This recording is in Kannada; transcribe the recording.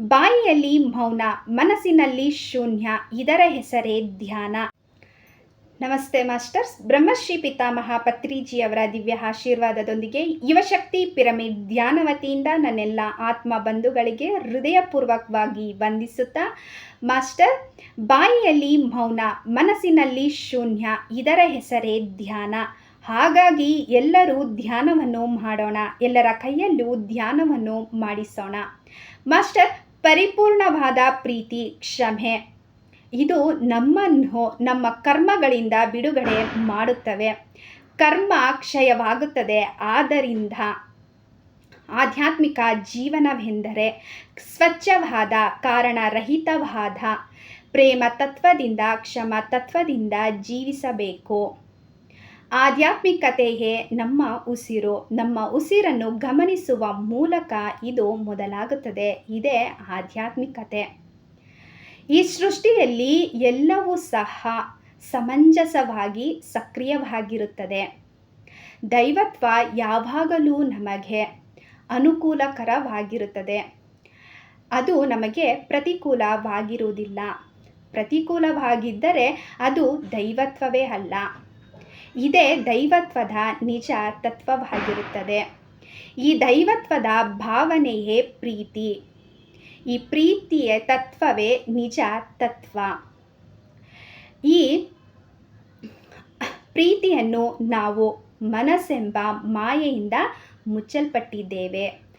ಬಾಯಿಯಲ್ಲಿ ಮೌನ, ಮನಸ್ಸಿನಲ್ಲಿ ಶೂನ್ಯ, ಇದರ ಹೆಸರೇ ಧ್ಯಾನ. ನಮಸ್ತೆ ಮಾಸ್ಟರ್ಸ್. ಬ್ರಹ್ಮಶ್ರೀ ಪಿತಾಮಹ ಪತ್ರಿಜಿಯವರ ದಿವ್ಯ ಆಶೀರ್ವಾದದೊಂದಿಗೆ ಯುವಶಕ್ತಿ ಪಿರಮಿಡ್ ಧ್ಯಾನ ವತಿಯಿಂದ ನನ್ನೆಲ್ಲ ಆತ್ಮ ಬಂಧುಗಳಿಗೆ ಹೃದಯಪೂರ್ವಕವಾಗಿ ವಂದಿಸುತ್ತಾ, ಮಾಸ್ಟರ್, ಬಾಯಿಯಲ್ಲಿ ಮೌನ, ಮನಸ್ಸಿನಲ್ಲಿ ಶೂನ್ಯ, ಇದರ ಹೆಸರೇ ಧ್ಯಾನ. ಹಾಗಾಗಿ ಎಲ್ಲರೂ ಧ್ಯಾನವನ್ನು ಮಾಡೋಣ, ಎಲ್ಲರ ಕೈಯಲ್ಲೂ ಧ್ಯಾನವನ್ನು ಮಾಡಿಸೋಣ. ಮಾಸ್ಟರ್ ಪರಿಪೂರ್ಣವಾದ ಪ್ರೀತಿ, ಕ್ಷಮೆ. ಇದು ನಮ್ಮನ್ನು, ನಮ್ಮ ಕರ್ಮಗಳಿಂದ ಬಿಡುಗಡೆ ಮಾಡುತ್ತವೆ. ಕರ್ಮ ಕ್ಷಯವಾಗುತ್ತದೆ. ಆದ್ದರಿಂದ ಆಧ್ಯಾತ್ಮಿಕ ಜೀವನವೆಂದರೆ ಸ್ವಚ್ಛವಾದ, ಕಾರಣರಹಿತವಾದ, ಪ್ರೇಮ ತತ್ವದಿಂದ, ಕ್ಷಮ ತತ್ವದಿಂದ ಜೀವಿಸಬೇಕು. ಆಧ್ಯಾತ್ಮಿಕತೆಯೇ ನಮ್ಮ ಉಸಿರು. ನಮ್ಮ ಉಸಿರನ್ನು ಗಮನಿಸುವ ಮೂಲಕ ಇದು ಮೊದಲಾಗುತ್ತದೆ. ಇದೇ ಆಧ್ಯಾತ್ಮಿಕತೆ. ಈ ಸೃಷ್ಟಿಯಲ್ಲಿ ಎಲ್ಲವೂ ಸಹ ಸಮಂಜಸವಾಗಿ ಸಕ್ರಿಯವಾಗಿರುತ್ತದೆ. ದೈವತ್ವ ಯಾವಾಗಲೂ ನಮಗೆ ಅನುಕೂಲಕರವಾಗಿರುತ್ತದೆ. ಅದು ನಮಗೆ ಪ್ರತಿಕೂಲವಾಗಿರುವುದಿಲ್ಲ. ಪ್ರತಿಕೂಲವಾಗಿದ್ದರೆ ಅದು ದೈವತ್ವವೇ ಅಲ್ಲ. ಇದೇ ದೈವತ್ವದ ನಿಜ ತತ್ವವಾಗಿರುತ್ತದೆ. ಈ ದೈವತ್ವದ ಭಾವನೆಯೇ ಪ್ರೀತಿ. ಈ ಪ್ರೀತಿಯ ತತ್ವವೇ ನಿಜ ತತ್ವ. ಈ ಪ್ರೀತಿಯನ್ನು ನಾವು ಮನಸ್ಸೆಂಬ ಮಾಯೆಯಿಂದ ಮುಚ್ಚಲ್ಪಟ್ಟಿದ್ದೇವೆ.